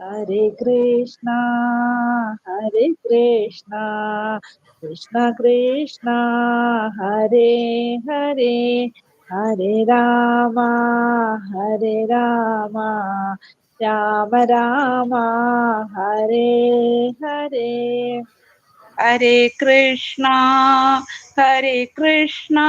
हरे कृष्णा हरे कृष्णा कृष्ण कृष्णा हरे हरे हरे रामा हरे रामा राम रामा हरे हरे। हरे Krishna, हरे Krishna,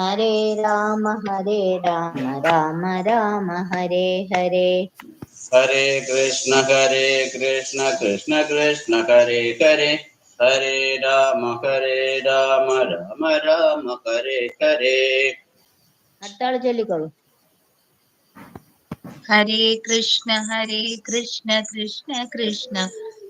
हरे राम हरे राम राम राम हरे हरे। हरे कृष्ण हरे कृष्ण कृष्ण कृष्ण हरे हरे। हरे राम हरे राम राम राम हरे हरे। हताळ जल्दी करो। हरे कृष्ण हरे कृष्ण कृष्ण कृष्ण।